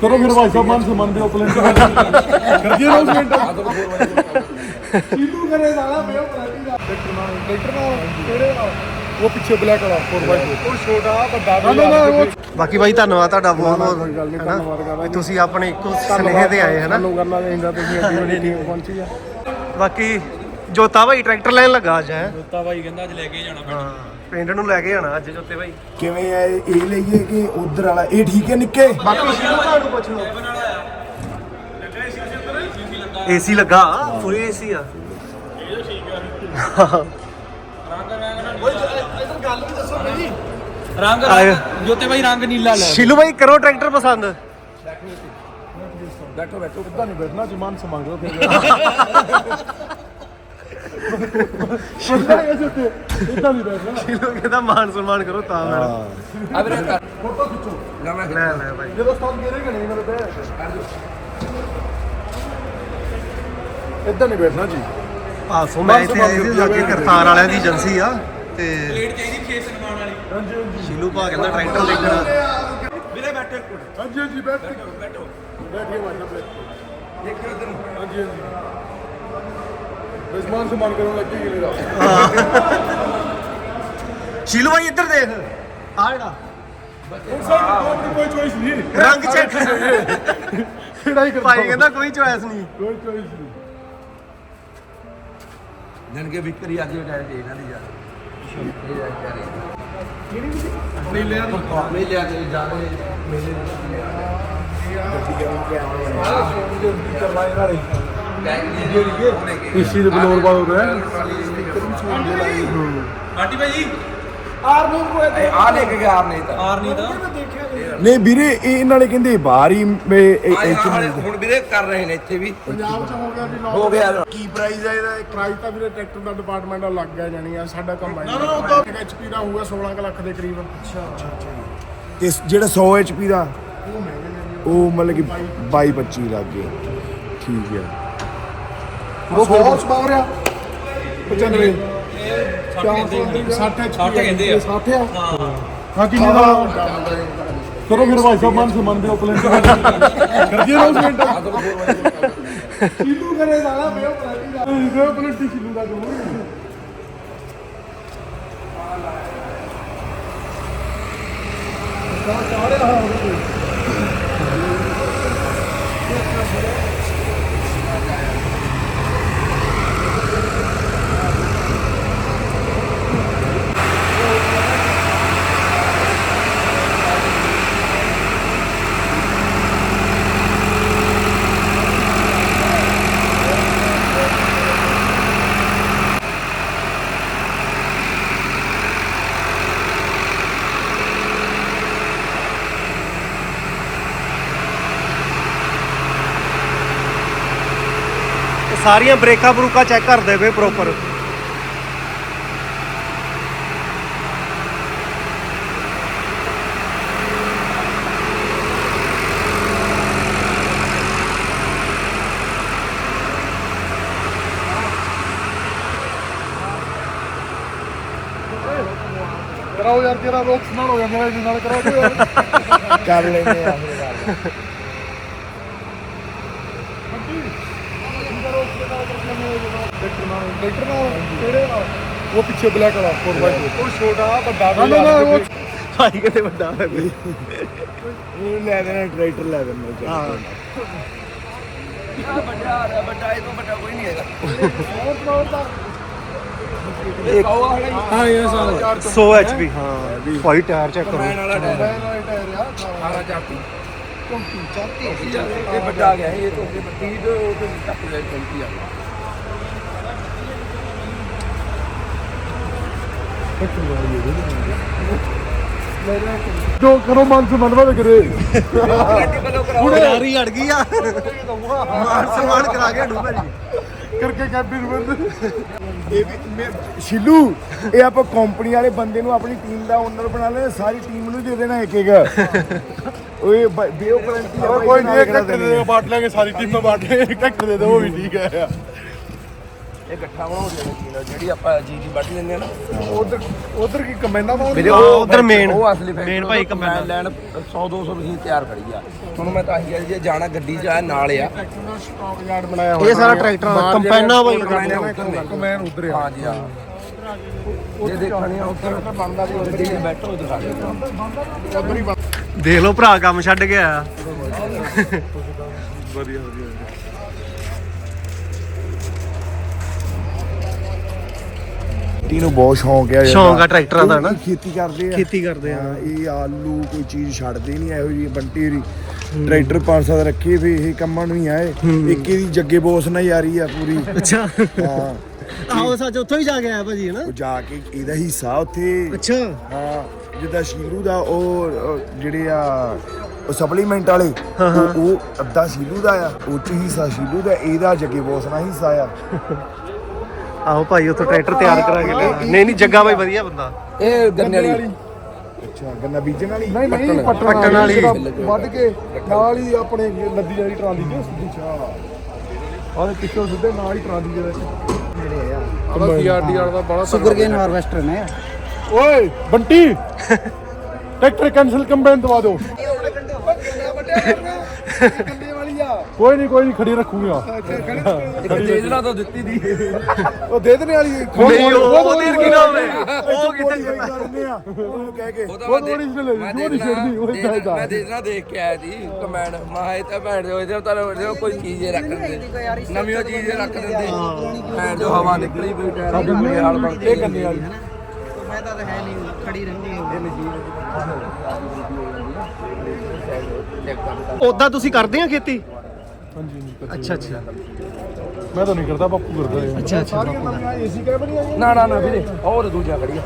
ਕਰੋ ਫਿਰ ਭਾਈ ਸਾਹਿਬ ਮਨ ਸਮਨ ਦੇ ਓਪਲੈਂਟ ਕਰ ਦਿਓ ਅਨਾਉਂਸਮੈਂਟ ਕਿਹਨੂੰ ਕਰੇ ਸਾਲਾ ਮੈਂ ਪਲਾਟੀ ਦਾ ਟਰੈਕਟਰ ਨਾਲ ਟਰੈਕਟਰ ਨਾਲ ਕਿਹੜੇ ਨਾਲ? ਉਹ ਪਿੱਛੇ ਬਲੈਕ ਵਾਲਾ 4x4 ਉਹ ਛੋਟਾ ਵੱਡਾ ਨਾ ਨਾ ਨਾ ਉਹ ਬਾਕੀ ਬਾਈ ਧੰਨਵਾਦ ਤੁਹਾਡਾ ਬਹੁਤ ਬਹੁਤ ਹੈਨਾ? ਧੰਨਵਾਦ ਕਰਦਾ। ਵੀ ਤੁਸੀਂ ਆਪਣੇ ਇੱਕੋ ਸੁਨੇਹੇ ਤੇ ਆਏ ਹਨਾ? ਸਾਨੂੰ ਕਰਨਾ ਚਾਹੀਦਾ ਤੁਸੀਂ ਅੱਡੀ ਵੱਡੀ ਟੀਮ ਪਹੁੰਚੀ ਆ। ਬਾਕੀ ਜੋਤਾ ਭਾਈ ਟਰੈਕਟਰ ਲੈਣ ਲੱਗਾ ਅੱਜ ਹੈ? ਤਾ ਭਾਈ ਕਹਿੰਦਾ ਅੱਜ ਲੈ ਕੇ ਜਾਣਾ ਹਾਂ। ਪਿੰਡ ਨੂੰ ਲੈ ਕੇ ਜਾਣਾ ਅੱਜ ਜੋਤੇ ਭਾਈ ਕਿਵੇਂ ਹੈ ਇਹ ਲਈਏ ਕਿ ਉਧਰ ਵਾਲਾ ਇਹ ਠੀਕ ਹੈ ਨਿੱਕੇ? ਬਾਕੀ ਸ਼ੀਰੂ ਤੁਹਾਨੂੰ ਪੁੱਛ ਲਓ। ਏਸੀ ਲੱਗਾ ਫੁੱਲ ਏਸੀ ਆ। ਰੰਗ ਆਇਓ। ਜੋਤੇ ਭਾਈ ਰੰਗ ਨੀਲਾ ਲੈ। ਸ਼ੀਲੂ ਭਾਈ ਕਰੋ ਟਰੈਕਟਰ ਪਸੰਦ। ਬੈਠੋ ਬੈਠੋ ਕਿੱਦਾਂ ਨਹੀਂ ਬੈਠਣਾ ਜੀ ਮਨ ਸਮਨ ਲਓ ਫਿਰ ਇਦਾਂ ਨਹੀਂ ਬੈਠਣਾ ਸ਼ੀਲੂ ਕਹਿੰਦਾ ਮਾਨ ਸਨਮਾਨ ਕਰੋ ਤਾਂ ਮੈਡਮ। ਆ ਵੀਰੇ ਕਰ ਫੋਟੋ ਖਿੱਚੋ। ਲੈ ਲੈ ਭਾਈ ਜਦੋਂ ਸਟਾਪ ਕਰੇਗਾ ਨਹੀਂ ਮੇਰੇ ਤੇ ਇਦਾਂ ਨਹੀਂ ਬੈਠਣਾ ਜੀ। ਪਾਸੋਂ ਮੈਂ ਇੱਥੇ ਆਏ ਸੀ ਲਾਗੇ ਕਰਤਾਰ ਵਾਲਿਆਂ ਦੀ ਏਜੰਸੀ ਆ ਤੇ ਪਲੇਟ ਚਾਹੀਦੀ ਖੇਸ ਸਨਮਾਨ ਵਾਲੀ। ਹਾਂਜੀ ਹਾਂਜੀ। ਸ਼ੀਲੂ ਭਾ ਕਹਿੰਦਾ ਟਰੈਕਟਰ ਦੇਖਣਾ। ਵੀਰੇ ਬੈਠੇ ਹਾਂਜੀ ਹਾਂਜੀ ਬੈਠ ਬੈਠੋ ਬੈਠੀਏ ਸਾਹਿਬ ਬੈਠ ਦੇਖਿਓ ਇਧਰ ਹਾਂਜੀ ਹਾਂਜੀ। ਬਿਸਮਾਨ ਸਮਾਨ ਕਰਨ ਲੱਗੀ ਗਿਲੇ ਦਾ ਸ਼ੀਲੂ ਭਾਈ ਇੱਧਰ ਦੇਖ। ਆ ਜਿਹੜਾ। ਹੁਣ ਸਾਡੀ ਕੋਈ ਚੋਇਸ ਨਹੀਂ। ਰੰਗ ਚੈੱਕ ਕਿਹੜਾ ਹੀ ਕਰਦਾ ਭਾਈ ਕਹਿੰਦਾ ਕੋਈ ਚੋਇਸ ਨਹੀਂ। ਕੋਈ ਚੋਇਸ ਨਹੀਂ। ਜਨ ਕੇ ਵਿਕਰੀ ਅੱਜ ਵੀ ਟਾਇਰ ਦੇ ਇਹਨਾਂ ਦੀ ਯਾਰ। ਨੀਲੇ ਆ ਮੇਲੇ ਆ ਕੇ ਜਾ ਰਹੇ ਮੇਲੇ ਇਸੀ ਦੇ ਬਲੋਰ ਬਾਦ ਹੋ ਰਿਹਾ ਆਂਟੀ ਭਾਈ ਆਰ ਨੂੰ ਕੋਈ ਆ ਲੈ ਕੇ ਗਿਆ ਆਰ ਨਹੀਂ ਤਾਂ। ਆਰ ਨਹੀਂ। ਤਾਂ ਨਹੀਂ ਵੀਰੇ ਇਹ ਨਾਲੇ ਕਹਿੰਦੇ ਬਾਹਰ ਹੀ। ਹੁਣ ਵੀਰੇ ਕਰ ਰਹੇ ਨੇ ਇੱਥੇ ਵੀ। ਪੰਜਾਬ ਚ ਹੋ ਗਿਆ ਵੀ ਹੋ ਗਿਆ। ਕੀ ਪ੍ਰਾਈਸ ਹੈ ਇਹਦਾ? ਪ੍ਰਾਈਸ ਤਾਂ ਵੀਰੇ ਟਰੈਕਟਰ ਦਾ ਡਿਪਾਰਟਮੈਂਟ ਦਾ ਲੱਗ ਗਿਆ ਜਾਣੀ ਆ ਸਾਡਾ ਕੰਮ ਹੈ ਨਾ ਨਾ ਉਹ ਤਾਂ ਐਚਪੀ ਦਾ ਹੋਊਗਾ 16 ਕੁ ਲੱਖ ਦੇ ਕਰੀਬ। ਅੱਛਾ ਤੇ ਜਿਹੜਾ 100 ਐਚਪੀ ਦਾ ਉਹ ਮਤਲਬ ਕਿ 22 25 ਲੱਗ ਗਏ। ਠੀਕ ਹੈ ਉਹ ਫੋਰਸ ਪਾਵਰ ਆ। 95 60 60 60 ਕਹਿੰਦੇ ਆ। 60 ਆ ਹਾਂ। ਕਿੰਨੇ ਦਾ ਕਰੋ ਫਿਰ ਭਾਈ ਸਾਹਿਬ ਮਨ ਸਮਨ ਦੇ ਓਪਲੈਂਟ ਕਰ ਦਿਓ। ਅਨਾਉਂਸਮੈਂਟ ਕਿਹਨੂੰ ਕਰੇ ਸਾਲਾ ਮੈਂ ਪਲਾਟੀ ਦਾ। ਇਹ ਓਪਲੈਂਟ ਕਿਹਨੂੰ ਦਾ ਕਹੂੰ ਸਾਰੀਆਂ ਬ੍ਰੇਕਾਂ ਬਰੂਕਾਂ ਚੈੱਕ ਕਰਦੇ ਵੇ ਪ੍ਰੋਪਰ ਕਰਾਓ ਯਾਰ ਤੇਰਾ ਰੋਕਸ ਨਾਲ ਹੋ ਜਾਂਦਾ ਇਹਦੇ ਨਾਲ ਕਰਾਓ। ਕਰ ਲੈਂਦੇ ਆ ਟਰੈਕਟਰ ਨਾਲ। ਟਰੈਕਟਰ ਨਾਲ ਕਿਹੜੇ ਨਾਲ ਉਹ ਪਿੱਛੇ ਬਲੈਕ ਵਾਲਾ 4x4 ਉਹ ਛੋਟਾ ਵੱਡਾ ਨਾ ਨਾ ਉਹ ਭਾਈ ਕਹਿੰਦੇ ਵੱਡਾ ਹੋਇਆ ਵੀ ਉਹ ਲੈ ਦੇਣਾ ਟਰੈਕਟਰ ਲੈ ਦੇਣਾ ਹਾਂ। ਵੱਡਾ ਆ ਰਿਹਾ ਵੱਡਾ ਇਹ ਤੋਂ ਵੱਡਾ ਕੋਈ ਨਹੀਂ ਹੈਗਾ। ਹਾਂ। ਇਹ ਸਾਲ 100 ਐਚਪੀ ਹਾਂ। ਭਾਈ ਟਾਇਰ ਚੈੱਕ ਕਰੋ। ਵਾਲਾ ਟਾਇਰ ਮੈਂ ਟਾਇਰ ਆ। 18 ਚਾਤੀ ਇਹ ਵੱਡਾ ਆ ਗਿਆ ਇਹ ਤੋਂ ਅੱਗੇ 30 ਤੋਂ ਉਹ ਤੋਂ ਟੱਪ ਗਿਆ 35 ਆ ਜੋ ਕਰੋ ਮਨ ਸੇ ਮਨਵਾ ਦੇ ਕਰੇ। ਹੁਣ ਯਾਰੀ ਅੜ ਗਈ ਆ। ਮਾਨ ਸਨਮਾਨ ਕਰਾ ਕੇ ਡੂ ਭਾਜੀ। ਕਰਕੇ ਕੈਬਿਨ ਬੰਦ। ਇਹ ਵੀ ਮੈਂ- ਸ਼ਿਲੂ ਇਹ ਆਪਾਂ ਕੰਪਨੀ ਵਾਲੇ ਬੰਦੇ ਨੂੰ ਆਪਣੀ ਟੀਮ ਦਾ ਓਨਰ ਬਣਾ ਲੈ ਸਾਰੀ ਟੀਮ ਨੂੰ ਦੇ ਦੇਣਾ ਇੱਕ ਇੱਕ ਓਏ ਬੇਓ ਕੋਈ ਨਹੀਂ ਦੇ ਦਿਓ, ਬਾਂਟ ਲਾਂਗੇ ਸਾਰੀ ਟੀਮ ਨੂੰ ਬਾਂਟ ਲਾਂਗੇ ਟਰੈਕਟਰ ਦੇ ਦਿਓ ਉਹ ਵੀ ਠੀਕ ਹੈ। ਇਹ ਗੱਠਾ ਬਣਾਉਂਦੇ ਨੇ ਮਸ਼ੀਨ ਜਿਹੜੀ ਆਪਾਂ ਜੀ ਜੀ ਵੱਢ ਲੈਂਦੇ ਆ ਨਾ ਉਧਰ ਉਧਰ ਕੀ ਕਮੈਨਾ ਦਾ ਵੀਰੇ ਉਹ ਉਧਰ ਮੇਨ ਉਹ ਅਸਲੀ ਫੈਕਟਰੀ ਮੇਨ ਭਾਈ ਕੰਬਾਈਨ ਲੈਣ 100 200 ਮਸ਼ੀਨ ਤਿਆਰ ਖੜੀ ਆ। ਤੁਹਾਨੂੰ ਮੈਂ ਤਾਂ ਆਹੀ ਕਿਹਾ ਜੀ, ਜੇ ਜਾਣਾ ਗੱਡੀ 'ਚ ਆ ਨਾਲ ਆ। ਸਟਾਕ ਯਾਰਡ ਬਣਾਇਆ ਇਹ ਸਾਰਾ ਟਰੈਕਟਰਾਂ ਦਾ ਕੰਪੈਨਾ ਬਾਈ ਕਮੈਨ ਉਧਰ ਆ। ਹਾਂ ਜੀ ਹਾਂ। ਜੇ ਦੇਖਣੀ ਆ ਉੱਧਰ ਬਣਦਾ ਵੀ ਉੱਧਰ ਹੀ ਬੈਠੋ ਦਿਖਾ ਦੇ ਦੇਖ ਲਓ ਭਰਾ ਕੰਮ ਛੱਡ ਆਇਆ। ਵਧੀਆ ਵਧੀਆ। ਟੀ ਨੂੰ ਬਹੁਤ ਸ਼ੌਂਕ ਆ ਸ਼ੌਂਕ ਆ ਟਰੈਕਟਰਾਂ ਦਾ ਨਾ। ਖੇਤੀ ਕਰਦੇ ਆ। ਖੇਤੀ ਕਰਦੇ ਆ। ਇਹ ਆਲੂ ਕੋਈ ਚੀਜ਼ ਛੱਡਦੇ ਨਹੀਂ ਇਹੋ ਜੀ ਬੰਟੀ ਹੋਰੀ। ਟਰੈਕਟਰ 500 ਦਾ ਰੱਖੇ ਵੀ ਇਹ ਕੰਮਾਂ ਨੂੰ ਹੀ ਆਏ ਇੱਕ ਇਹਦੀ ਜੱਗੇ ਬੋਸ ਨਾਲ ਯਾਰੀ ਆ ਪੂਰੀ। ਅੱਛਾ। ਹਾਂ। ਆਹੋ ਸੱਚ ਉੱਥੋਂ ਹੀ ਜਾ ਕੇ ਆਇਆ ਭਾਜੀ ਹਨਾ? ਉਹ ਜਾ ਕੇ ਇਹਦਾ ਹਿੱਸਾ ਉੱਥੇ। ਅੱਛਾ। ਹਾਂ ਜਿੱਦਾਂ ਸ਼ੀਲੂ ਦਾ ਉਹ ਜਿਹੜੇ ਆ ਉਹ ਸਪਲੀਮੈਂਟ ਵਾਲੇ ਉਹ ਅੱਧਾ ਸ਼ੀਲੂ ਦਾ ਆ ਉਹ ਚ ਹਿੱਸਾ ਸ਼ੀਲੂ ਦਾ ਇਹਦਾ ਜੱਗੇ ਬੋਸ ਨਾਲ ਹਿੱਸਾ ਆ। ਆਹੋ ਭਾਈ ਉੱਥੋਂ ਟਰੈਕਟਰ ਤਿਆਰ ਕਰਾ ਕੇ ਲਿਆ ਨਹੀਂ ਨਹੀਂ ਜੱਗਾ ਬਾਈ ਵਧੀਆ ਬੰਦਾ। ਇਹ ਗੰਨੇ ਵਾਲੀ। ਅੱਛਾ ਗੰਨਾ ਬੀਜਣ ਵਾਲੀ? ਨਹੀਂ ਨਹੀਂ ਪੱਟਣ ਵਾਲੀ। ਵੱਢ ਕੇ ਨਾਲ ਹੀ ਆਪਣੇ ਨਦੀ ਵਾਲੀ ਟਰਾਲੀ ਚ ਸਿੱਧੀ ਚਾਹ ਉਹਦੇ ਪਿੱਛੋਂ ਸਿੱਧੇ ਨਾਲ ਹੀ ਟਰਾਲੀ ਦੇ ਵਿੱਚ। ਜਿਹੜੇ ਆ ਉਹਦਾ ਸੀਆਰਡੀ ਵਾਲਾ ਦਾ ਬੜਾ ਸ਼ੂਗਰ ਕੇਨ ਹਾਰਵੈਸਟਰ ਨੇ। ਓਏ ਬੰਟੀ! ਟਰੈਕਟਰ ਕੈਨਸਲ ਕੰਬਾਈਨ ਦਵਾ ਦਿਓ। ਕੋਈ ਨਹੀਂ ਕੋਈ ਨਹੀਂ ਖੜੀ ਰੱਖੂਗਾ। ਇੱਕ ਤੇਜਲਾ ਤੋਂ ਦਿੱਤੀ ਦੀ। ਉਹ ਦੇ ਦੇਣੇ ਵਾਲੀ। ਨਹੀਂ ਉਹ ਉਹਦੇ ਕੀ ਨਾਮ ਹੈ? ਉਹ ਕਿੱਥੇ ਕਰਨੇ ਆ? ਉਹਨੂੰ ਕਹਿ ਕੇ ਉਹ ਥੋੜੀ ਜਿਹੀ ਲੈ ਲਈ, ਉਹ ਨੀ ਦੇਖ- ਏਦਾਂ। ਮੈਂ ਦੇਖਣਾ ਦੇਖ ਕੇ ਆਇਆ ਸੀ ਕਮੈਂਡ ਮਾਂ ਇਹ ਤਾਂ ਭੈਣ ਜੋ ਇਹਦੇ ਤਾਂ ਕੋਈ ਚੀਜ਼ ਹੀ ਰੱਖ ਦਿੰਦੇ। ਨਵੀਂ ਉਹ ਚੀਜ਼ ਰੱਖ ਦਿੰਦੇ। ਭੈਣ ਜੋ ਹਵਾ ਨਿਕਲੀ ਕੋਈ ਟਾਇਰ ਗੰਨੇ ਹਾਲ ਬਣ ਇਹ ਗੰਨੇ ਵਾਲੀ। ਮੈਂ ਤਾਂ ਹੈ ਨਹੀਂ ਖੜੀ ਰਹਿੰਦੀ ਹੈ। ਉਦਾਂ ਤੁਸੀਂ ਕਰਦੇ ਆ ਖੇਤੀ? ਹਾਂਜੀ ਨਹੀਂ ਅੱਛਾ ਅੱਛਾ। ਮੈਂ ਤਾਂ ਨਹੀਂ ਕਰਦਾ ਬਾਪੂ ਕਰਦਾ ਹੈ ਅੱਛਾ, ਅੱਛਾ, ਏਸੀ ਕੈਬਨ ਹੀ ਆ ਨਾ ਨਾ ਨਾ ਵੀਰੇ ਤੇ ਦੂਜਾ ਖੜੀ ਆ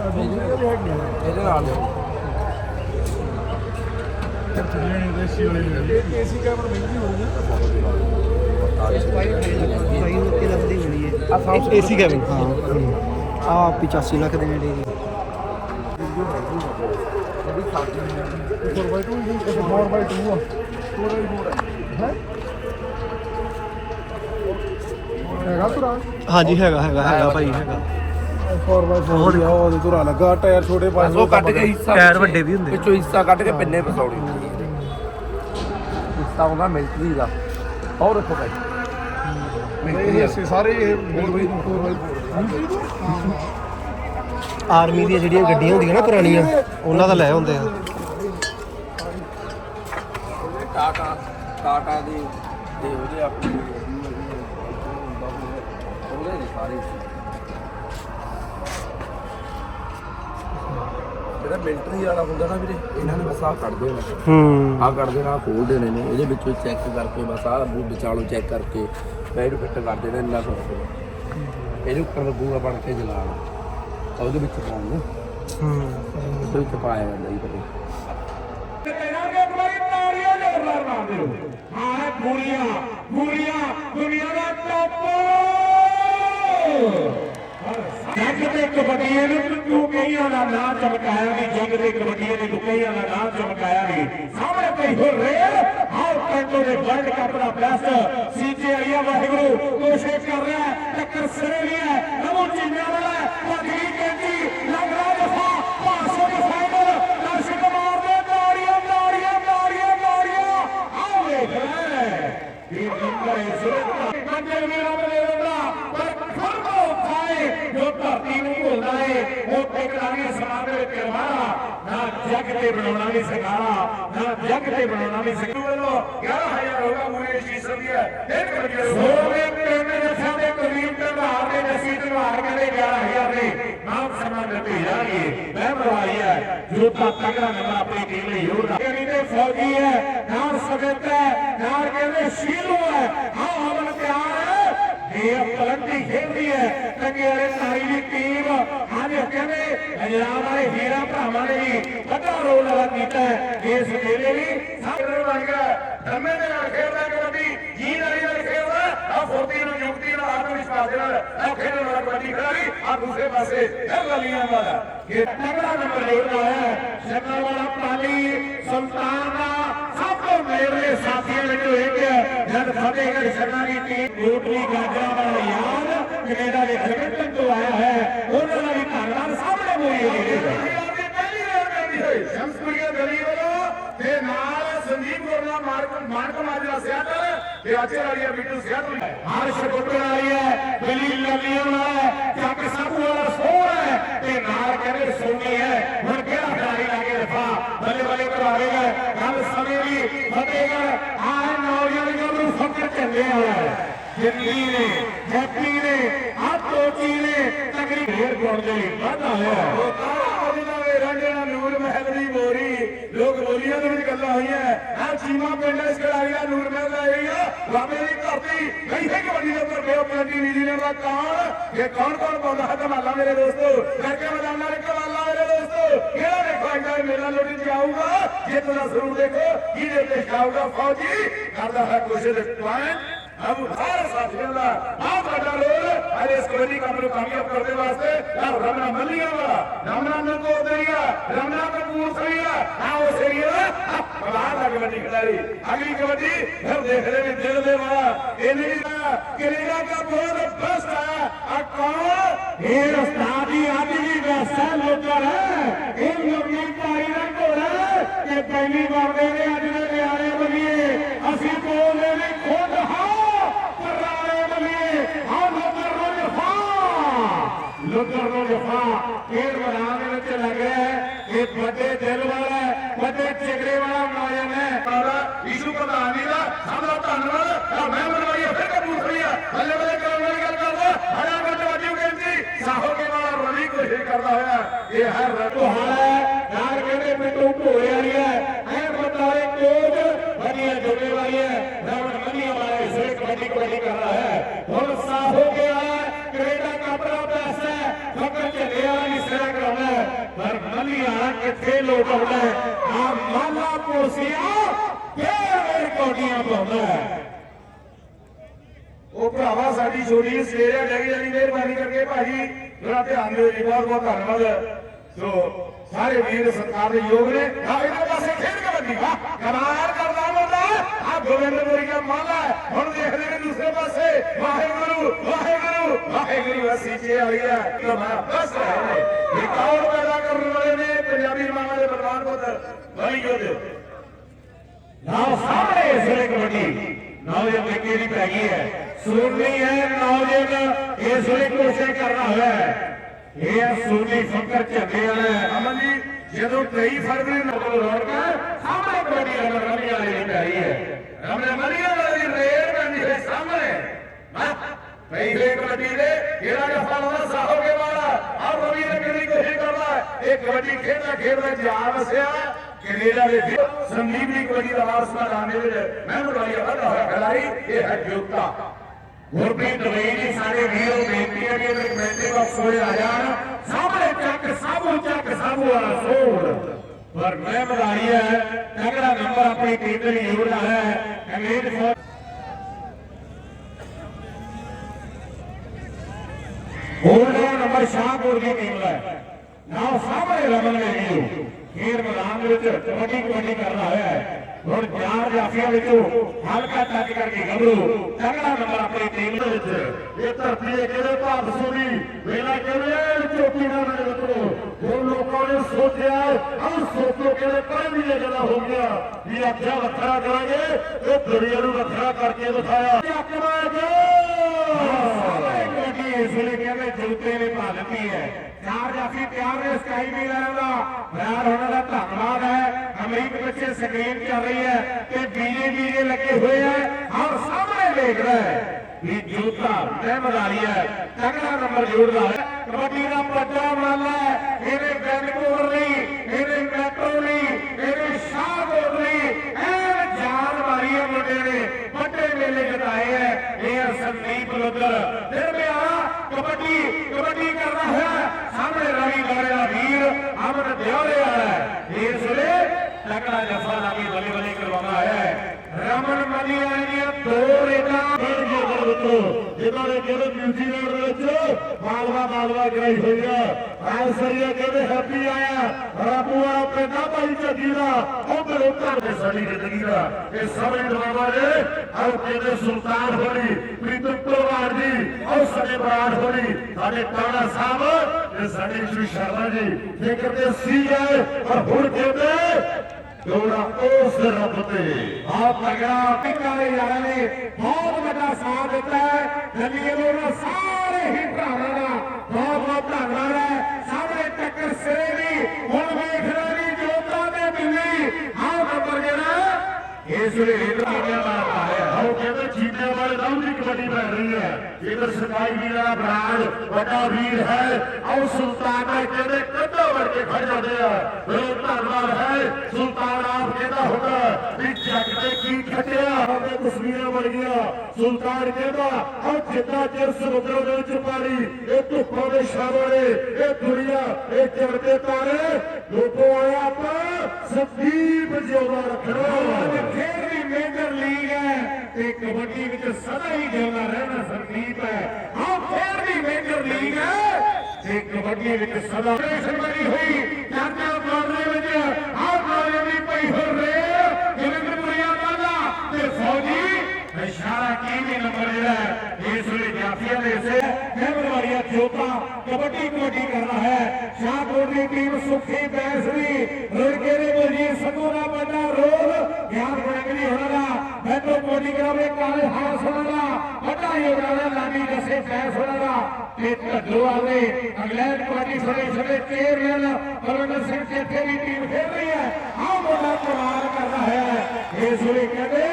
ਇਹਦੇ ਨਾਲ ਏਸੀ ਕੈਬਨ ਮਹਿੰਗੀ ਹੋਣੀ ਭਾਈ ਲੱਗਦੀ ਹੋਣੀ ਹੈ ਏਸੀ ਕੈਬਨ ਆ 85 ਲੱਖ ਦੇ ਨੇੜੇ ਦੀ 4x2 ਹੀ 4x2 ਆ। 4x4 ਹੈ? ਹੈਗਾ ਤੁਰਾ ਹਾਂਜੀ ਹੈਗਾ ਹੈਗਾ ਹੈਗਾ ਭਾਈ ਹੈਗਾ। 4x4 ਆ ਉਹਦੇ ਤੁਰਾ ਲੱਗਾ ਟਾਇਰ ਛੋਟੇ ਪਾਸੇ ਉਹ ਕੱਢ ਕੇ ਹਿੱਸਾ ਟਾਇਰ ਵੱਡੇ ਵੀ ਹੁੰਦੇ। ਵਿੱਚੋਂ ਹਿੱਸਾ ਕੱਢ ਕੇ ਪਿੰਨੇ ਪਸੌੜੀ ਹਿੱਸਾ ਹੁੰਦਾ ਮਿਲਟਰੀ ਦਾ। ਹੋਰ ਰੱਖੋ ਭਾਈ। ਮਿਲਟਰੀ ਇਹ ਸੇ ਸਾਰੇ ਇਹ 4x4 ਆਰਮੀ ਦੀਆਂ ਜਿਹੜੀਆਂ ਗੱਡੀਆਂ ਹੁੰਦੀਆਂ ਨਾ ਪੁਰਾਣੀਆਂ ਉਹਨਾਂ ਦਾ ਲੈ ਹੁੰਦੇ ਆ। ਟਾਟਾ ਟਾਟਾ ਦੇ ਤੇ ਉਹਦੇ ਆਪਣੇ ਉਹਦੇ ਨੇ ਸਾਰੇ ਜਿਹੜਾ ਮਿਲਟਰੀ ਵਾਲਾ ਹੁੰਦਾ ਨਾ ਵੀਰੇ ਇਹਨਾਂ ਨੇ ਬਸ ਆਹ ਕੱਢਦੇ ਨੇ। ਹੂੰ। ਆਹ ਕੱਢਦੇ ਨੇ ਆਹ ਖੋਲ ਦੇਣੇ ਨੇ ਇਹਦੇ ਵਿੱਚੋਂ ਚੈੱਕ ਕਰਕੇ ਬਸ ਆਹ ਬੂ ਵਿਚਾਲੋਂ ਚੈੱਕ ਕਰਕੇ ਮੈਂ ਇਹਨੂੰ ਫਿੱਟ ਕਰ ਦੇਣਾ ਇੰਨਾ ਕੁ ਇਹਦੇ ਉੱਪਰ ਲੱਗੂਗਾ ਬਣ ਕੇ ਜਲਾਣਾ ਉਹਦੇ ਵਿੱਚ ਪਾਉਂਗਾ ਹੂੰ। ਉਹਦੇ ਵਿੱਚ ਪਾਇਆ ਜਾਂਦਾ ਜੀ ਪਤਾ। ਹਾਂ ਪੂਰੀਆਂ ਪੂਰੀਆਂ ਦੁਨੀਆ ਦਾ ਟੌਪ ਜੱਗ ਦੇ ਕਬੱਡੀਏ ਨੂੰ ਤੂੰ ਕਈਆਂ ਦਾ ਨਾਂ ਚਮਕਾਇਆ ਵੀ, ਜੱਗ ਦੇ ਕਬੱਡੀਏ ਨੇ ਤੂੰ ਕਈਆਂ ਦਾ ਨਾਂ ਚਮਕਾਇਆ ਵੀ। ਸਾਹਮਣੇ ਪਈ ਹੋ ਰੇਲ ਹਾਲ ਪੈਂਟੋ ਦੇ ਵਰਲਡ ਕੱਪ ਦਾ ਬੈਸਟ ਸੀਜੇ ਆਈਆ ਵਾਹਿਗੁਰੂ, ਕੋਸ਼ਿਸ਼ ਕਰ ਰਿਹਾ ਹੈ, ਟੱਕਰ ਸਿਰੇ ਵੀ ਹੈ, ਨਵੋਂ ਚੀਜ਼ਾਂ ਵਾਲਾ ਹੈ ਭਗਲੀ ਕੈਂਚੀ, ਲੱਗ ਰਿਹਾ ਦਫਾ, ਪਾਸੋਂ ਦੇ ਫਾਈਨਲ ਦਰਸ਼ਕ ਮਾਰਦੇ, ਤਾੜੀਆਂ ਤਾੜੀਆਂ ਤਾੜੀਆਂ ਤਾੜੀਆਂ। ਆਹ ਵੇਖ ਲੈ ਵੀਰ ਜੀ ਕਰੇ ਸਿਰੇ ਮੰਜਲ ਵੀਰਾਂ ਦੇ ਰੋੜਾ ਪਰ ਖਰਮੋ ਉਠਾਏ ਜੋ ਧਰਤੀ ਨੂੰ ਭੁੱਲਦਾ ਏ ਉਹ ਟਿਕਰਾਂਗੇ ਸਮਾਂ ਦੇ ਵਿੱਚ ਕਰਵਾਣਾ ਨਾ ਜੱਗ ਤੇ ਬਣਾਉਣਾ ਵੀ ਸਿਖਾਣਾ ਨਾ ਜੱਗ ਤੇ ਬਣਾਉਣਾ ਵੀ ਸਿਖਾਣਾ ਵੱਲੋਂ 11000 ਹੋਗਾ ਮੂਰੇ ਸ਼ੀਸ਼ ਦੀ ਹੈ ਇਹ ਕਰੀਏ ਸੋਨੇ ਪਿੰਡ ਜੱਸਾਂ ਦੇ ਕੁਲਦੀਪ ਢੰਡਾਰ ਦੇ ਜੱਸੀ ਢੰਡਾਰ ਕਹਿੰਦੇ 11000 ਦੇ ਨਾਮ ਸਨਮਾਨ ਦਿੱਤੇ ਜਾਣਗੇ ਮੈਂ ਮਰਵਾਈ ਹੈ ਜੋਤਾ ਤਗੜਾ ਨੰਬਰ ਆਪਣੀ ਟੀਮ ਲਈ ਯੋਧਾ ਕਹਿੰਦੇ ਤੇ ਫੌਜੀ ਹੈ ਨਾਲ ਸਗਤ ਹੈ ਨਾਲ ਕਹਿੰਦੇ ਸ਼ੀਲੂ ਹੈ ਹਾਂ ਹਮਨ ਪਿਆਰ ਹੈ ਇਹ ਪਲੰਟੀ ਖੇਡਦੀ ਹੈ। ਕੰਗੇ ਵਾਲੇ ਤਾਰੀ ਦੀ ਟੀਮ ਅੱਜ ਕਹਿੰਦੇ ਪੰਜਾਬ ਵਾਲੇ ਹੀਰਾ ਭਰਾਵਾਂ ਨੇ ਵੀ ਵੱਡਾ ਰੋਲ ਅਦਾ ਕੀਤਾ ਹੈ। ਇਸ ਮੇਲੇ ਵੀ ਸਾਡੇ ਬਣ ਗਿਆ ਦਮੇ ਦੇ ਨਾਲ ਖੇਡਦਾ ਕਬੱਡੀ ਜੀ ਨਾਲ ਨਾਲ ਖੇਡਦਾ ਆ ਫੁਰਤੀ ਨਾਲ ਯੁਕਤੀ ਨਾਲ ਆਤਮ ਵਿਸ਼ਵਾਸ ਦੇ ਨਾਲ ਆ ਖੇਡਣ ਵਾਲਾ ਕਬੱਡੀ ਖਿਡਾਰੀ ਆ ਦੂਸਰੇ ਪਾਸੇ ਫਿਰ ਗਲੀਆਂ ਵਾਲਾ ਇਹ ਤਗੜਾ ਨੰਬਰ ਜੋੜਦਾ ਹੈ। ਸ਼ਕਲ ਵਾਲਾ ਪਾਲੀ, ਸੁਲਤਾਨ ਦਾ ਸਭ ਤੋਂ ਨੇੜਲੇ ਸਾਥੀਆਂ ਨੇ ਫਤਿਹਗੜ੍ਹ ਸਰਨਾ ਦੀ ਟੀਮ ਰੋਟਰੀ ਗਾਜਰਾ ਵਾਲਾ ਯਾਦ ਕੈਨੇਡਾ ਦੇ ਐਡਮਿੰਟਨ ਤੋਂ ਆਇਆ ਹੈ। ਉਹਨਾਂ ਦਾ ਵੀ ਘਰ ਸਾਹਮਣੇ ਮੋਈ ਹੋਈ ਹੈ। ਪਹਿਲੀ ਰੇਡ ਪੈਂਦੀ ਹੋਈ ਸ਼ਮਸਪੁਰੀਆ ਗਲੀ ਵੱਲੋਂ ਤੇ ਨਾਲ ਸੰਦੀਪ ਗੁਰਨਾ ਮਾਰਕ ਮਾਨਕ ਮਾਜਰਾ ਸਿਆਟਲ ਤੇ ਆਚੇ ਵਾਲੀਆ ਬੀਟੂ ਸਿਆਟਲ। ਹਰਸ਼ ਗੁੱਟਣ ਵਾਲੀ ਹੈ ਗਲੀ ਲੱਲੀਆਂ ਵਾਲਾ ਹੈ ਚੱਕ ਸਾਬੂ ਵਾਲਾ ਸੋਹਣਾ ਹੈ ਤੇ ਨਾਲ ਕਹਿੰਦੇ ਸੋਨੀ ਹੈ ਹੁਣ ਕਿਹੜਾ ਖਿਡਾਰੀ ਲਾਗੇ ਰਫਾ ਬੱਲੇ ਬੱਲੇ ਕਰਵਾਵੇਗਾ ਗੱਲ ਸਮੇਂ ਦੀ ਫਤਿਹਗੜ੍ਹ ਆਹ ਨੌਜਵਾਨ ਗੱਭਰੂ ਫਕਰ ਚੱਲੇ ਵਾਲਾ ਹੈ ਜਿੰਨੀ ਨੇ ਹੈਪੀ ਨੇ ਆਤੋਚੀ ਨੇ ਤਗੜੀ ਫੇਰ ਗੁਣ ਦੇ ਵਾਧਾ ਹੋਇਆ ਰਾਂਝਣਾ ਨੂਰ ਮਹਿਲ ਦੀ ਬੋਰੀ ਲੋਕ ਬੋਲੀਆਂ ਦੇ ਵਿੱਚ ਗੱਲਾਂ ਹੋਈਆਂ ਆ ਚੀਮਾ ਪਿੰਡ ਇਸ ਖਿਡਾਰੀ ਦਾ ਨੂਰ ਮਹਿਲ ਦਾ ਏਰੀਆ ਬਾਬੇ ਦੀ ਧਰਤੀ ਕਈ ਹੈ ਕਬੱਡੀ ਦੇ ਉੱਪਰ ਬੇਓ ਪਲੰਟੀ ਨਿਊਜ਼ੀਲੈਂਡ ਦਾ ਕੌਣ ਇਹ ਕੌਣ ਕੌਣ ਪਾਉਂਦਾ ਹੈ ਧਮਾਲਾ ਮੇਰੇ ਦੋਸਤੋ ਕਰਕੇ ਮੈਦਾਨਾਂ ਦੇ ਕਮਾਲਾ ਮੇਰੇ ਦੋਸਤੋ ਕਿਹੜਾ ਦੇਖੋ ਇੰਨਾ ਮੇਲਾ ਲੋੜੀ ਚ ਆਊਗਾ ਜੇ ਤੁਸੀਂ ਜ਼ਰੂਰ ਦੇਖੋ ਜਿਹਦੇ ਉੱਤੇ ਛਾਊਗਾ ਫੌਜੀ ਕਰਦਾ ਹੈ ਕੋਸ਼ਿਸ਼ ਪੁਆਇੰਟ ਅਬ ਸਾਰੇ ਸਾਥੀਆਂ ਦਾ ਬਹੁਤ ਵੱਡਾ ਰੋਲ ਹੈ ਇਸ ਕਬੱਡੀ ਕੰਮ ਨੂੰ ਕਾਮਯਾਬ ਕਰਨ ਦੇ ਵਾਸਤੇ ਆਹ ਰਮਨਾ ਮੱਲੀਆਂ ਵਾਲਾ ਰਮਨਾ ਨਕੋਦਰੀਆ ਰਮਨਾ ਕਪੂਰਥਲੀਆ ਆ ਉਸ ਏਰੀਆ ਦਾ ਕਮਾਲ ਦਾ ਕਬੱਡੀ ਖਿਡਾਰੀ ਅਗਲੀ ਕਬੱਡੀ ਫਿਰ ਦੇਖਦੇ ਨੇ ਦਿਲ ਦੇ ਵਾਲਾ ਇਹਨੇ ਵੀ ਕੈਨੇਡਾ ਦਾ ਬਹੁਤ ਬੈਸਟ ਹੈ ਆ ਕੌਣ ਇਹ ਉਸਤਾਦ ਹੀ ਅੱਜ ਵੀ ਵੈਸਾ ਲੋਕਰ ਹੈ ਇਹ ਲੋਕੀ ਪਾਈ ਦਾ ਘੋੜਾ ਕਿ ਪਹਿਲੀ ਵਾਰ ਦੇ ਨੇ ਅੱਜ ਦੇ ਨਿਆਣੇ ਬਲੀਏ ਅਸੀਂ ਬੋਲਦੇ ਨੇ ਖੁਦ ਹਾਂ ਪਰਾਣੇ ਬਲੀਏ ਹਾਂ ਲੋਕਰ ਨੂੰ ਜਫਾ ਲੋਕਰ ਨੂੰ ਜਫਾ ਖੇਡ ਮੈਦਾਨ ਦੇ ਵਿੱਚ ਲੱਗ ਰਿਹਾ ਹੈ। ਇਹ ਵੱਡੇ ਦਿਲ ਵਾਲਾ ਵੱਡੇ ਚਿਹਰੇ ਵਾਲਾ ਨੌਜਵਾਨ ਹੈ। ਈਸ਼ੂ ਪ੍ਰਧਾਨ ਜੀ ਦਾ ਸਭ ਦਾ ਧੰਨਵਾਦ। ਆ ਮੈਂ ਮਨਵਾਈਆ ਫਿਰ ਕਬੂਤਰੀਆ ਬੱਲੇ ਬੱਲੇ ਕਰਨ ਵਾਲੀ ਗੱਲ ਕਰਦਾ। ਹੜਾ ਗੱਡ ਵਾਜੂ ਕਹਿੰਦੀ ਸਾਹੋ ਕੇ ਵਾਲਾ ਰਵੀ ਕੋਸ਼ਿਸ਼ ਕਰਦਾ ਹੋਇਆ। ਇਹ ਹੈ ਰਤੋ ਹੈ ਨਾਲ ਕਹਿੰਦੇ ਪਿੰਡੋਂ ਭੋਏ ਵਾਲੀ ਹੈ ਐ ਬਤਾਰੇ ਕੋਚ ਵਧੀਆ ਜੋੜੇ ਵਾਲੀ ਹੈ ਰਵਣ ਮੰਨੀਆਂ ਵਾਲੇ ਸਿਰ ਕਬੱਡੀ ਕਬੱਡੀ ਕਰ ਰਹਾ ਹੈ ਹੁਣ ਸਾਹੋ ਕੇ ਵਾਲਾ ਕੈਨੇਡਾ ਕੱਪ ਦਾ ਪੈਸਾ ਹੈ ਫਕਰ ਝੱਲੇ ਵਾਲਾ ਨਹੀਂ ਸਿਰਾ ਕਰਾਉਣਾ ਹੈ। ਪਰ ਮੰਨੀਆਂ ਵਾਲਾ ਕਿੱਥੇ ਲੋਟ ਆਉਂਦਾ ਹੈ। ਮਾਲਾ ਪੋਸੀਆ ਫੇਰ ਕੋਟੀਆਂ ਪਾਉਂਦਾ ਹੈ। ਉਹ ਭਰਾਵਾ, ਸਾਡੀ ਛੋਟੀ ਸਵੇਰੇ ਡਗੀ ਜਾਨੀ ਮਿਹਰਬਾਨੀ ਕਰਕੇ ਭਾਜੀ ਥੋੜਾ ਧਿਆਨ ਦਿਓ ਜੀ ਬਹੁਤ ਬਹੁਤ ਧੰਨਵਾਦ। ਸੋ ਸਾਰੇ ਵੀਰ ਸਰਕਾਰ ਦੇ ਯੋਗ ਨੇ। ਆ ਇਹਦੇ ਪਾਸੇ ਖੇਡ ਕਬੱਡੀ। ਵਾ ਕਮਾਲ ਕਰਦਾ। ਆ ਗੋਬਿੰਦਪੁਰੀ ਦਾ ਮਾਲਾ ਹੁਣ ਦੇਖਦੇ ਨੇ ਦੂਸਰੇ ਪਾਸੇ। ਵਾਹਿਗੁਰੂ ਵਾਹਿਗੁਰੂ ਵਾਹਿਗੁਰੂ ਅਸੀਂ ਚੇ ਵਾਲੀਆ ਕਮਾ ਬਸ ਹੈ। ਰਿਕਾਰਡ ਪੈਦਾ ਕਰਨ ਵਾਲੇ ਨੇ ਪੰਜਾਬੀ ਮਾਵਾਂ ਦੇ ਬਲਵਾਨ ਪੁੱਤਰ। ਬਲੀ ਯੋਧੇ ਨਾ ਸਾਹਮਣੇ ਇਸ ਵੇਲੇ ਕਬੱਡੀ। ਨੌਜਵਾਨ ਵਿਕੇ ਦੀ ਪੈ ਗਈ ਹੈ। ਸੁਣਨੀ ਹੈ, ਨੌਜਵਾਨ ਇਸ ਵੇਲੇ ਕੋਸ਼ਿਸ਼ ਕਰਨਾ ਹੋਇਆ ਹੈ। ਇਹ ਹੈ ਸੂਨੀ ਫਕਰ ਝੱਗੇ ਵਾਲਾ ਅਮਨ ਜੀ ਜਦੋਂ 23 ਫਰਵਰੀ ਨੂੰ ਰੋਡ ਕੇ ਸਾਹਮਣੇ ਕਬੱਡੀ ਰਮਨ ਰਮੀ ਵਾਲੀ ਦੀ ਪੈ ਰਹੀ ਹੈ। ਰਮਨ ਰਮੀ ਵਾਲੀ ਦੀ ਰੇਡ ਪੈਂਦੀ ਹੈ ਸਾਹਮਣੇ। ਹਾਂ ਪਹਿਲੇ ਕਬੱਡੀ ਦੇ ਜਿਹੜਾ ਜਫਾ ਲਾਉਂਦਾ ਸਾਹੋਗੇ ਵਾਲਾ। ਆ ਰਵੀ ਨੇ ਕਿਹੜੀ ਕੋਸ਼ਿਸ਼ ਕਰਦਾ ਹੈ। ਇਹ ਕਬੱਡੀ ਖੇਡਦਾ ਖੇਡਦਾ ਜਾ ਵਸਿਆ। ਕੈਨੇਡਾ ਦੇ ਫਿਰ ਸੰਦੀਪ ਦੀ ਕਬੱਡੀ ਦਾ ਵਾਰਸ ਮੈਦਾਨ ਦੇ ਵਿੱਚ ਮਹਿਮੂਦ ਵਾਲੀ ਵਾਧਾ ਹੋਇਆ, ਖਿਡਾਰੀ, ਇਹ ਹੈ ਜੋਤਾ ਗੁਰਪ੍ਰੀਤ ਦਵੇਈ ਜੀ ਸਾਡੇ ਵੀਰੋ ਬੇਨਤੀ ਹੈ ਕਿ ਇਹ ਕਮੈਂਟਰੀ ਬਾਕਸ ਹੋਏ ਆ ਜਾਣ। ਸਾਹਮਣੇ ਚੱਕ ਸਾਬੂ ਚੱਕ ਸਾਬੂ ਵਾਲਾ ਸੋੜ ਪਰ ਮੈਂ ਬਧਾਈ ਹੈ ਤਗੜਾ ਨੰਬਰ ਆਪਣੀ ਟੀਮ ਦੇ ਲਈ ਜੋੜਦਾ ਹੈ ਅੰਗਰੇਜ਼ ਫੌਜ। ਹੋਣਾ ਨੰਬਰ ਸ਼ਾਹਪੁਰ ਦੀ ਟੀਮ ਦਾ ਹੈ। ਸਾਹਮਣੇ ਰਮਨ ਨੇ ਵੀਰੋ ਖੇਡ ਮੈਦਾਨ ਦੇ ਵਿੱਚ ਕਬੱਡੀ ਕਬੱਡੀ ਕਰਦਾ ਹੋਇਆ ਹੈ। ਹੁਣ ਚਾਰ ਜਾਫੀਆਂ ਵਿੱਚੋਂ ਹਲਕਾ ਟੱਚ ਕਰਕੇ ਗੱਭਰੂ, ਤਗੜਾ ਨੰਬਰ ਆਪਣੀ ਟੀਮ ਦੇ ਵਿੱਚ। ਇਹ ਧਰਤੀ ਦੇ ਕਿਹੜੇ ਭਾਰਤ ਸੋਨੀ? ਵੇਲਾ ਕਿਹੜੇ ਚੋਟੀ ਦਾ ਮੇਰੇ ਮਿੱਤਰੋ ਹੁਣ ਲੋਕਾਂ ਨੇ ਸੋਚਿਆ ਆਹ ਸੋਚੋ ਕਿਹੜੇ ਪਰੇ ਦੀ ਗੱਲਾਂ ਹੋ ਗਿਆ ਵੀ ਅੱਖਾਂ ਵੱਖਰਾ ਕਰਾਂਗੇ ਤੇ ਦੁਨੀਆ ਨੂੰ ਵੱਖਰਾ ਕਰਕੇ ਦਿਖਾਇਆ ਅੱਖਾਂ ਕਬੱਡੀ ਇਸ ਵੇਲੇ ਕਹਿੰਦੇ ਜੁੱਤੇ ਨੇ ਭਾ ਦਿੱਤੀ ਹੈ ਚਾਰ ਜਾਫੀ ਤਿਆਰ ਨੇ ਸਕਾਈ ਵੀ ਦਾ ਪਿਆਰ ਉਹਨਾਂ ਦਾ ਧੰਨਵਾਦ ਹੈ ਅਮਰੀਕ ਪਿੱਛੇ ਸਕਰੀਨ ਚੱਲ ਰਹੀ ਹੈ ਤੇ ਵੀਰੇ ਵੀਰੇ ਲੱਗੇ ਹੋਏ ਆ ਔਰ ਸਾਹਮਣੇ ਦੇਖ ਰਿਹਾ ਹੈ ਵੀ ਜੋਤਾ ਮਹਿਮਦ ਆਲੀ ਹੈ ਤਗੜਾ ਨੰਬਰ ਜੋੜਦਾ ਹੈ ਕਬੱਡੀ ਦਾ ਵੱਡਾ ਮੱਲ ਇਹਨੇ ਬੈਂਕਪੁਰ ਲਈ ਇਹਨੇ ਮੈਟਰੋ ਲਈ ਇਹਨੇ ਸ਼ਾਹਕੋਟ ਲਈ ਐਨ ਜਾਨ ਮਾਰੀ ਹੈ ਮੁੰਡੇ ਨੇ। ਵੱਡੇ ਮੇਲੇ ਜਤਾਏ ਹੈ ਇਹ ਸੰਦੀਪ ਲੁੱਦਰ ਫਿਰ ਪਿਆਰਾ ਕਬੱਡੀ ਕਬੱਡੀ ਕਰਦਾ ਹੋਇਆ। ਸਾਹਮਣੇ ਰਵੀ ਗਾਰੇ ਦਾ ਵੀਰ ਅਮਨ ਦਿਉਰੇ ਵਾਲਾ ਹੈ। ਇਸ ਵੇਲੇ ਤਕੜਾ ਜਫਾ ਲਾਗੀ ਬਲੇ ਬਲੇ ਕਰਵਾਉਣਾ ਹੈ। ਰਮਨ ਮਲੀਆ ਦੀਆਂ ਦੋ ਰੇਡਾਂ ਫਿਰ ਜੇ ਮਿੱਤਰੋ ਇਹਨਾਂ ਨੇ ਕਹਿੰਦੇ ਨਿਊਜ਼ੀਲੈਂਡ ਦੇ ਵਿੱਚ ਮਾਲਵਾ ਮਾਲਵਾ ਕਰਾਈ ਹੋਈ ਆ। ਆਸਰੀਆ ਕਹਿੰਦੇ ਹੈਪੀ ਆਇਆ। ਰਾਪੂ ਵਾਲਾ ਪਿੰਡਾ ਭਾਈ ਝੱਗੀ ਦਾ, ਉਹ ਮੇਰੇ ਘਰ ਦੇ ਸਾਡੀ ਜ਼ਿੰਦਗੀ ਦਾ। ਇਹ ਸਾਰੇ ਡਰਾਮਾ ਨੇ, ਆਹ ਕਹਿੰਦੇ ਸੁਲਤਾਨ ਹੋਣੀ, ਪ੍ਰੀਤਮ ਪਰਵਾਰ ਜੀ ਔਰ ਸਾਡੇ ਬਰਾੜ ਹੋਣੀ, ਸਾਡੇ ਟਾਣਾ ਸਾਹਿਬ ਤੇ ਸਾਡੇ ਸ਼੍ਰੀ ਸ਼ਰਮਾ ਜੀ। ਜੇ ਕਹਿੰਦੇ ਸੀ ਗਏ ਔਰ ਹੁਣ ਕਹਿੰਦੇ थोड़ा उस रब से आप अगर यानी बहुत बड़ा साथ दिता है धनिए लोगों सारे ही भरावां ਦਾ ਬਹੁਤ ਬਹੁਤ ਧੰਨਵਾਦ ਹੈ ਸਾਹਮਣੇ ਟੱਕਰ ਸਿਰੇ ਦੀ ਹੁਣ ਵੇਖ ਰਹੇ ਦੀ ਜੋਤਾ ਦੇ ਬਿੱਲੀ ਆਹ ਨੰਬਰ ਜਿਹੜਾ ਇਸ ਵੇਲੇ ਲੀਡਰ ਆਇਆ ਹੋ ਕਹਿੰਦੇ दाऊद सुल्तान कहता चिर समुद्र में ये तूफ़ान ਦੇ ਸ਼ਾਵਰੇ ਇਹ ਦੁਨੀਆ ਇਹ ਚੜਦੇ ਤਾਰੇ ਲੋਕੋ ਆਇਆ ਪਰ ਸੰਦੀਪ ਜਿਉਂਦਾ ਰੱਖਣਾ ਤੇ ਕਬੱਡੀ ਵਿੱਚ ਸਦਾ ਹੀ ਜਿਉਂਦਾ ਰਹਿਣਾ ਸੰਦੀਪ ਹੈ ਆਹ ਖੇਡ ਦੀ ਮੇਜਰ ਲੀਗ ਹੈ ਤੇ ਕਬੱਡੀ ਵਿੱਚ ਸਦਾ ਰੇਸ਼ਨ ਬਣੀ ਹੋਈ ਚਾਚਾ ਮਾਰਨੇ ਵਿੱਚ ਆਹ ਮਾਰੇ ਦੀ ਪਈ ਹੋ ਰੇ ਜਲੰਧਰਪੁਰੀਆ ਵਾਲਾ ਤੇ ਫੌਜੀ ਇਸ਼ਾਰਾ ਕਿਵੇਂ ਨੰਬਰ ਜਿਹੜਾ ਹੈ ਇਸ ਵੇਲੇ ਜਾਫੀਆ ਦੇ ਸੇ ਮਹਿਮਦਵਾੜੀਆ ਜੋਤਾ ਕਬੱਡੀ ਕਬੱਡੀ ਕਰਨਾ ਹੈ ਸ਼ਾਹਪੁਰ ਦੀ ਟੀਮ ਸੁਖੀ ਬੈਸਰੀ ਰੁੜਕੇ ਦੇ ਬਲਜੀਤ ਸੰਧੂ ਦਾ ਵੱਡਾ ਰੋਲ ਗਿਆਨ ਬਣਗਲੀ ਹੋਣਾ ਦਾ ਮੈਟਰੋ ਕਬੱਡੀ ਕਰਾਵੇ ਕਾਲੇ ਹਾਸ ਹੋਣਾ ਦਾ ਵੱਡਾ ਯੋਗਦਾਨ ਹੈ ਲਾਡੀ ਜੱਸੇ ਫੈਸ ਹੋਣਾ ਦਾ ਤੇ ਢੱਡੋ ਵਾਲੇ ਇੰਗਲੈਂਡ ਕਬੱਡੀ ਫੜੇ ਛੜੇ ਚੇਅਰਮੈਨ ਬਲਵਿੰਦਰ ਸਿੰਘ ਚੇਤੇ ਦੀ ਟੀਮ ਖੇਡ ਰਹੀ ਹੈ ਆਹ ਮੁੰਡਾ ਕਮਾਲ ਕਰਦਾ ਹੈ ਇਸ ਵੇਲੇ ਕਹਿੰਦੇ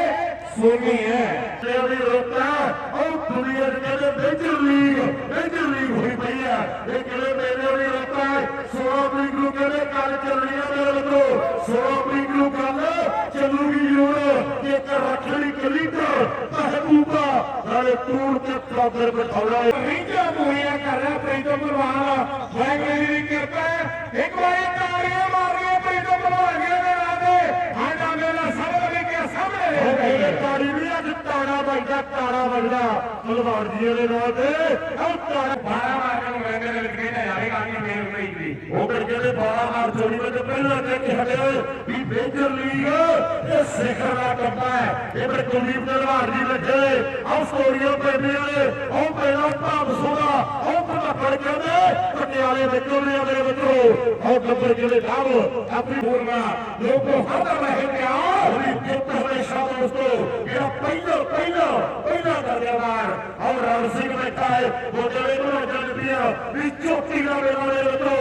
ਸੋਨੀ ਹੈ ਤੇ ਉਹਦੀ ਰੋਕਾ ਉਹ ਦੁਨੀਆ ਦੇ ਕਹਿੰਦੇ ਮੇਜਰ ਲੀਗ ਮੇਜਰ ਲੀਗ ਹੋਈ ਪਈ ਆ ਇਹ ਕਿਹੜੇ ਮੇਰੇ ਉਹਦੀ ਰੋਕਾ 16 ਤਰੀਕ ਨੂੰ ਕਹਿੰਦੇ ਕੱਲ ਚੱਲਣੀ ਆ ਮੇਰੇ ਵੱਲੋਂ 16 ਤਰੀਕ ਨੂੰ ਕੱਲ ਚੱਲੂਗੀ ਜਰੂਰ ਇੱਕ ਰੱਖੜੀ ਕਲੀਟਰ ਮਹਿਬੂਬਾ ਨਾਲੇ ਤੂੜ ਤੇ ਕਾਦਰ ਬਿਠਾਉਣਾ ਰੀਜਾ ਮੁਹੱਈਆ ਕਰ ਰਿਹਾ ਪ੍ਰੀਤਮ ਭਲਵਾਨ ਵਾਹਿਗੁਰੂ ਦੀ ਕਿਰਪਾ। ਇੱਕ ਵਾਰੀ ਤਾੜੀਆਂ ਮਾਰੀਆਂ ਪ੍ਰੀਤਮ ਭਲਵਾਨ ਦੇ ਨਾਂ ਤੇ। ਸਾਡਾ ਮੇਲਾ ਸਭ ਲਈ ਕੇ ਸਾਹਮਣੇ ਤਾੜੀ ਵੀ ਅੱਜ ਤਾੜਾ ਵੱਜਦਾ ਤਾੜਾ ਵੱਜਦਾ। ਭਲਵਾਨ ਜੀ ਦੇ ਨਾਂ ਤੇ ਉਹ ਤਾੜਾ। 12 ਮਾਰ ਨੂੰ ਮੈਨੇ ਦੇ ਵਿੱਚ ਕਹਿੰਦਾ ਜਾਵੇਗਾ ਨਹੀਂ ਮੇਲ ਨਹੀਂ ਦੀ ਉਹ ਕਰਕੇ ਦੇ 12 ਮਾਰ ਜੋੜੀ ਵਿੱਚ ਪਹਿਲਾਂ ਕਹਿ ਕੇ ਹਟਿਆ ਵੀ ਮੇਜਰ ਲੀਗ ਇਹ ਸਿਖਰ ਦਾ ਕੱਪਾ ਹੈ। ਇਹ ਬੜੇ ਕੁਲਦੀਪ ਭਲਵਾਨ ਜੀ ਲੱਗੇ ਆਹ ਸਟੋਰੀਆਂ ਪੈਂਦੀਆਂ ਨੇ ਉਹ ਪਹਿਲਾਂ ਭਾਵ ਸੋਦਾ ਉਹ ਪਤਾ ਫੜ ਕਹਿੰਦੇ ਪਟਿਆਲੇ ਦੇ ਕੋਲਿਆਂ ਦੇ ਵਿੱਚੋਂ। ਉਹ ਨੰਬਰ ਜਿਹੜੇ ਦਾਵ ਆਪਣੀ ਪੂਰਨਾ ਲੋਕੋ ਹਰ ਰਹੇ ਪਿਆਰ ਵੀ ਜਿੱਤ ਹਮੇਸ਼ਾ ਦੋਸਤੋ, ਜਿਹੜਾ ਪਹਿਲਾ ਪਹਿਲਾ ਪਹਿਲਾ ਦਰਜੇਦਾਰ ਔਰ ਰਣ ਸਿੰਘ ਬੈਠਾ ਹੈ। ਉਹ ਜਿਹੜੇ ਨੂੰ ਜਲਦੀਆਂ ਵੀ ਚੋਟੀ ਦਾ ਵੇਲਾ ਦੇ ਵਿੱਚੋਂ।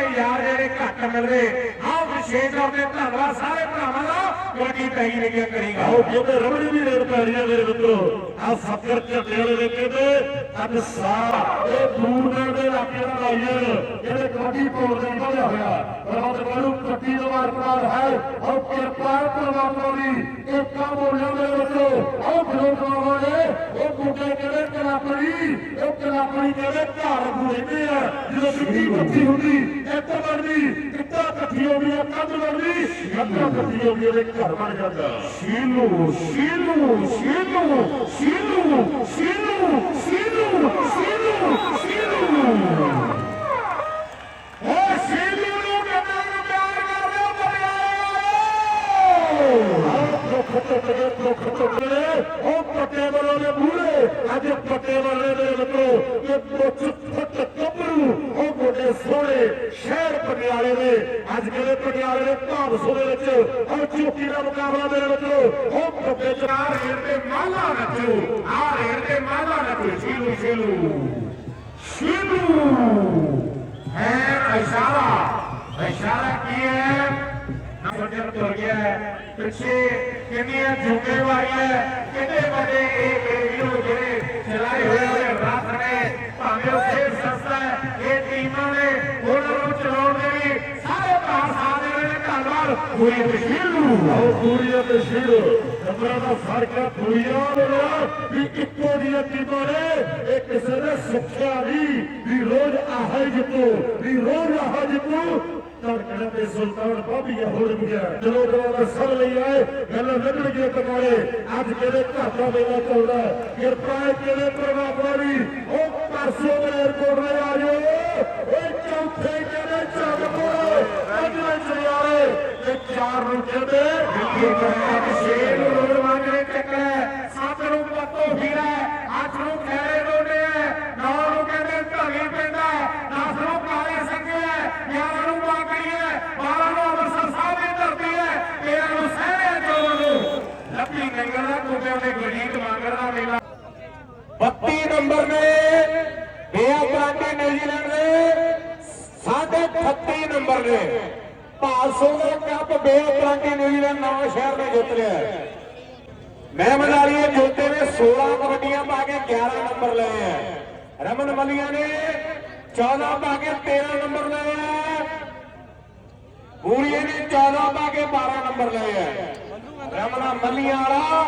ਸਾਡਾ ਯਾਰ ਜਿਹੜੇ ਘੱਟ ਮਿਲਦੇ, ਆਹ ਵਿਸ਼ੇਸ਼ ਤੌਰ ਤੇ ਧੰਨਵਾਦ ਸਾਰੇ ਭਰਾਵਾਂ ਦਾ ਕਬੱਡੀ ਪਈ ਨਹੀਂ ਕਰੀਗਾ। ਆਓ ਕਿਉਂਕਿ ਰਬੜੀ ਵੀ ਰੇਡ ਪੈ ਰਹੀ ਹੈ ਮੇਰੇ ਮਿੱਤਰੋ। ਆ ਫੱਕਰ ਝੱਟੇ ਵਾਲੇ ਦੇ ਕਹਿੰਦੇ ਅੱਜ ਸਾਹ ਇਹ ਦੂਰ ਦੇ ਇਲਾਕੇ ਦਾ ਲਾਈਅਰ ਜਿਹੜੇ ਕਬੱਡੀ ਪੋਲ ਦੇ ਵਧਿਆ ਹੋਇਆ। ਬਹੁਤ ਬੜੂ ਕੱਟੀ ਦਾ ਵਾਰਪਾਰ ਹੈ। ਔਰ ਕਿਰਪਾ ਪਰਮਾਤਮਾ ਦੀ। ਇਹ ਕੰਮ ਹੋ ਜਾਂਦੇ ਵਿੱਚੋਂ ਉਹ ਫਿਰੋਜ਼ਵਾਂ ਨੇ ਉਹ ਮੁੰਡੇ ਕਹਿੰਦੇ ਕਲਾਪੜੀ ਉਹ ਕਲਾਪੜੀ ਕਹਿੰਦੇ ਘਰ ਰਹਿੰਦੇ ਆ। ਜਦੋਂ ਸਿੱਧੀ ਬੱਤੀ ਹੁੰਦੀ ਇੱਕ ਬਣਦੀ ਕਿੱਤਾ ਇਕੱਠੀ ਹੋ ਗਈ ਕੰਧ ਬਣਦੀ ਕੰਧਾਂ ਇਕੱਠੀ ਹੋ ਗਈ ਉਹਦੇ ਘਰ ਬਣ ਜਾਂਦਾ। ਸ਼ੀਲੂ ਸ਼ੀਲੂ ਸ਼ੀਲੂ ਸ਼ੀਲੂ ਸ਼ੀਲੂ ਸ਼ੀਲੂ ਸ਼ੀਲੂ ਸ਼ੀਲੂ। ਓ ਸ਼ੀਲੂ ਨੂੰ ਕਹਿੰਦੇ ਨੂੰ ਪਿਆਰ ਕਰਦੇ ਹੋ ਪਟਿਆਲੇ ਦੁੱਖ ਟੁੱਟ ਗਏ ਉਹ ਜਿਹੜੇ ਪਟਿਆਲੇ ਦੇ ਭਾਵਸੋ ਦੇ ਵਿੱਚ ਹੁਣ ਚੋਟੀ ਦਾ ਮੁਕਾਬਲਾ ਮੇਰੇ ਮਿੱਤਰੋ ਉਹ ਬੱਬੇ ਚਾਰ ਰੇੜ ਤੇ ਮਾਲਾ ਨੱਚੋ, ਆ ਰੇੜ ਤੇ ਮਾਲਾ ਨੱਚੋ ਸ਼ੀਲੂ ਸ਼ੀਲੂ ਸ਼ੀਲੂ ਹੈ ਇਸ਼ਾਰਾ ਇਸ਼ਾਰਾ ਕੀ ਹੈ? ਨਾ ਸੋਚਣ ਤੁਰ ਗਿਆ ਪਿੱਛੇ ਕਿੰਨੀਆਂ ਜ਼ਿੰਮੇਵਾਰੀਆਂ ਕਿੰਨੇ ਵੱਡੇ ਇਹ ਵੀਡੀਓ ਜਿਹੜੇ ਚਲਾਏ ਹੋਏ ਨੇ ਰਾਤ ਨੇ। ਭਾਵੇਂ ਉਹ ਸਸਤਾ ਪੂਰੀ ਤੇ ਸ਼ੀਲੂ ਨੰਬਰਾਂ ਦਾ ਫ਼ਰਕ ਹੈ ਪੂਰੀਆਂ ਦੇ ਵੀ ਇੱਕੋ ਦੀਆਂ ਟੀਮਾਂ ਨੇ ਇਹ ਕਿਸੇ ਨੇ ਸਿੱਖਿਆ ਨਹੀਂ ਵੀ ਰੋਜ਼ ਆਹ ਹੀ ਵੀ ਰੋਜ਼ ਆਹ ਜਿੱਤੂ ਧੜਕਣ ਤੇ ਸੁਲਤਾਨ ਬਾਬੀਆ ਹੋ ਗਿਆ ਚਲੋ ਦਵਾ ਸਭ ਲਈ ਆਏ ਗੱਲ ਲੱਗਣਗੇ ਟਕਾਰੇ ਅੱਜ ਕਿਹਦੇ ਘਰ ਦਾ ਮੇਲਾ ਚੱਲਦਾ ਕਿਰਪਾ ਹੈ ਕਿਹਦੇ ਪ੍ਰਭਾਵਾਂ ਦੀ ਉਹ ਪਰਸੋਂ ਦੇ ਤੇ ਆ ਜਾਓ। ਉਹ ਚੌਥੇ ਕਿਹਦੇ ਚੱਲਪੁਰ ਤੇ ਚਾਰ ਨੂੰ ਕਹਿੰਦੇ ਦਿੱਲੀ ਕਰਨਾ ਛੇ ਨੂੰ ਰੋਡ ਵਾਂਗਰੇ ਚੱਕਰ ਸੱਤ ਨੂੰ ਪੱਤੋ ਹੀਰਾ ਅੱਠ ਨੂੰ ਖੈਰੇ ਰੋਡੇ ਨੌ ਨੂੰ ਕਹਿੰਦੇ ਢਾਲੀ ਪਿੰਡਾ 10 ਨੂੰ ਕਾਲੇ ਸੰਗੇ 11 ਨੂੰ ਬਾਕੜੀ ਹੈ। 12 ਨੂੰ ਅੰਮ੍ਰਿਤਸਰ ਸਾਹਿਬ ਦੀ ਧਰਤੀ ਹੈ। 13 ਨੂੰ ਸਹਿਰੇ ਚੋਂ ਨੂੰ। ਲੱਭੀ ਨੰਗਲ ਦਾ ਦੇ ਗਜੀਤ ਮੰਗਰ ਦਾ ਮੇਲਾ। 32 ਨੰਬਰ ਨੇ ਬੇਆ ਕਰਾਂਗੇ ਨਿਊਜ਼ੀਲੈਂਡ ਦੇ। ਸਾਢੇ 38 ਨੰਬਰ ਨੇ। ਭਾਸੋ ਦਾ ਕੱਪ ਬੇਆ ਨਿਊਜ਼ੀਲੈਂਡ ਨਵਾਂ ਸ਼ਹਿਰ ਨੇ ਜਿੱਤ ਲਿਆ ਹੈ। ਮੈਂ ਜੋਤੇ ਨੇ 16 ਕਬੱਡੀਆਂ ਪਾ ਕੇ 11 ਨੰਬਰ ਲਏ ਹੈ ਰਮਨ ਮਲੀਆ ਨੇ 14 ਪਾ ਕੇ 13 ਨੰਬਰ ਲਏ ਹੈ ਬੂਰੀਏ ਨੇ 14 ਪਾ ਕੇ 12 ਨੰਬਰ ਲਏ ਹੈ ਰਮਨਾ ਮੱਲੀਆਂ ਵਾਲਾ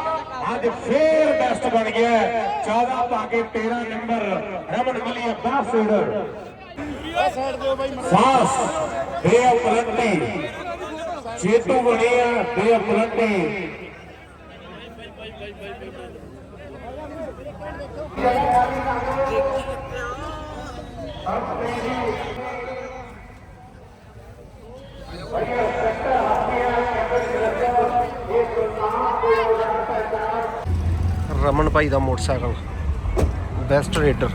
ਅੱਜ ਫੇਰ ਬੈਸਟ ਬਣ ਗਿਆ ਹੈ। 14 ਪਾ ਕੇ 13 ਨੰਬਰ ਰਮਨ ਮੱਲੀਆ ਬਾਸੜ ਸਾਸ ਬੇ ਪਲੰਟੀ ਚੇਤੂ ਬਣਿਆ ਬੇ ਪਲੰਟੀ ਰਮਨ ਭਾਈ ਦਾ ਮੋਟਰਸਾਈਕਲ। Best raider.